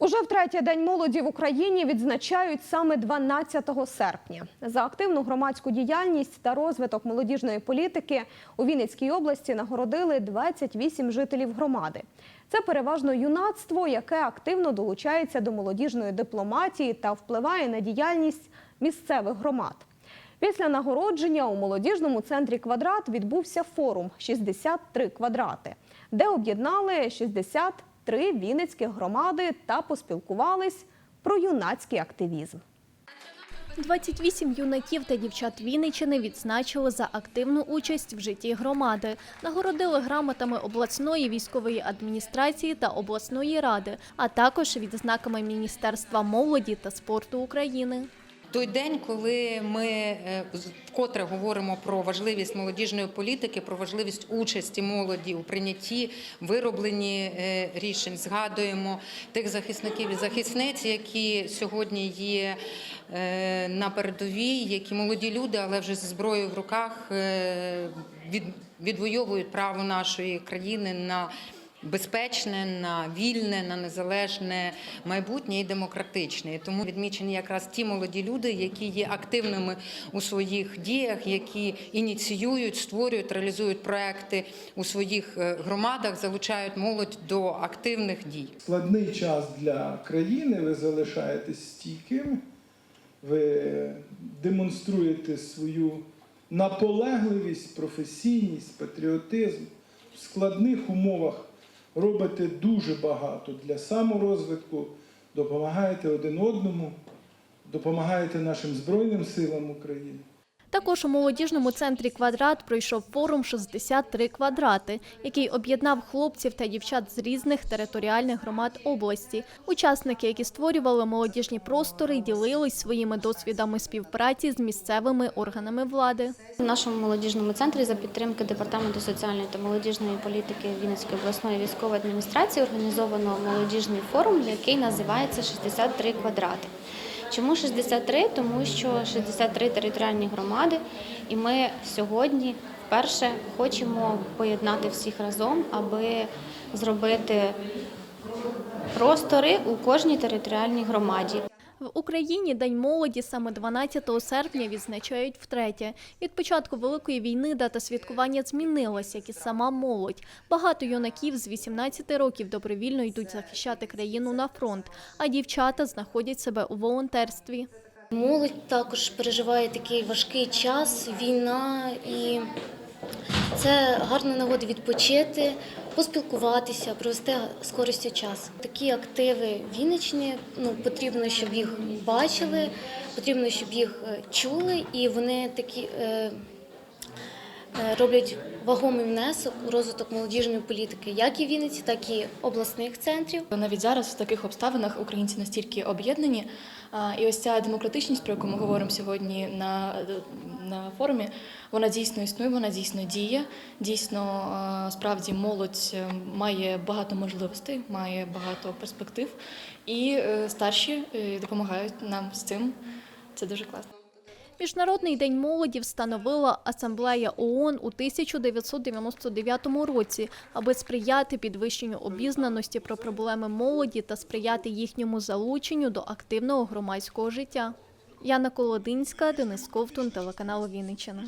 Уже втретє день молоді в Україні відзначають саме 12 серпня. За активну громадську діяльність та розвиток молодіжної політики у Вінницькій області нагородили 28 жителів громади. Це переважно юнацтво, яке активно долучається до молодіжної дипломатії та впливає на діяльність місцевих громад. Після нагородження у молодіжному центрі квадрат відбувся форум «63 квадрати, де об'єднали 63 вінницьких громади та поспілкувались про юнацький активізм. 28 юнаків та дівчат Вінничини відзначили за активну участь в житті громади. Нагородили грамотами обласної військової адміністрації та обласної ради, а також відзнаками Міністерства молоді та спорту України. Той день, коли ми е, вкотре говоримо про важливість молодіжної політики, про важливість участі молоді у прийнятті, виробленні е, рішень, згадуємо тих захисників і захисниць, які сьогодні є е, на передовій, які молоді люди, але вже зі зброєю в руках від- відвоюють право нашої країни на безпечне, на вільне, на незалежне майбутнє і демократичне. Тому відмічені якраз ті молоді люди, які є активними у своїх діях, які ініціюють, створюють, реалізують проекти у своїх е, громадах, залучають молодь до активних дій. складний час для країни, ви залишаєтесь стійкими, ви демонструєте свою наполегливість, професійність, патріотизм. В складних умовах робите дуже багато для саморозвитку, допомагаєте один одному, допомагаєте нашим Збройним силам України. Також у молодіжному центрі «Квадрат» пройшов форум «63 квадрати», який об'єднав хлопців та дівчат з різних територіальних громад області. Учасники, які створювали молодіжні простори, ділились своїми досвідами співпраці з місцевими органами влади. У нашому молодіжному центрі за підтримки департаменту соціальної та молодіжної політики Вінницької обласної військової адміністрації організовано молодіжний форум, який називається «63 квадрати. Чому 63? Тому що 63 територіальні громади, і ми сьогодні вперше хочемо поєднати всіх разом, аби зробити простори у кожній територіальній громаді. В Україні День молоді саме 12 серпня відзначають втретє. Від початку Великої війни дата святкування змінилася, як і сама молодь. Багато юнаків з 18 років добровільно йдуть захищати країну на фронт, а дівчата знаходять себе у волонтерстві. Молодь також переживає такий важкий час, війна, і це гарна нагода відпочити, поспілкуватися, провести з користю час. Такі активи віничні, ну потрібно, щоб їх бачили, потрібно, щоб їх е, чули, і вони такі. Е, Роблять вагомий внесок у розвиток молодіжної політики, як і Вінниці, так і обласних центрів. Навіть зараз в таких обставинах українці настільки об'єднані, і ось ця демократичність, про яку ми говоримо сьогодні на, на форумі, вона дійсно існує, вона дійсно діє. Дійсно, справді молодь е, має багато можливостей, має багато перспектив, і е, старші е, допомагають нам з цим. Це дуже класно. Міжнародний день молоді встановила Асамблея ООН у 1999 році, аби сприяти підвищенню обізнаності про проблеми молоді та сприяти їхньому залученню до активного громадського життя. Яна Колодинська, Денис Ковтун, телеканал Вінниччина.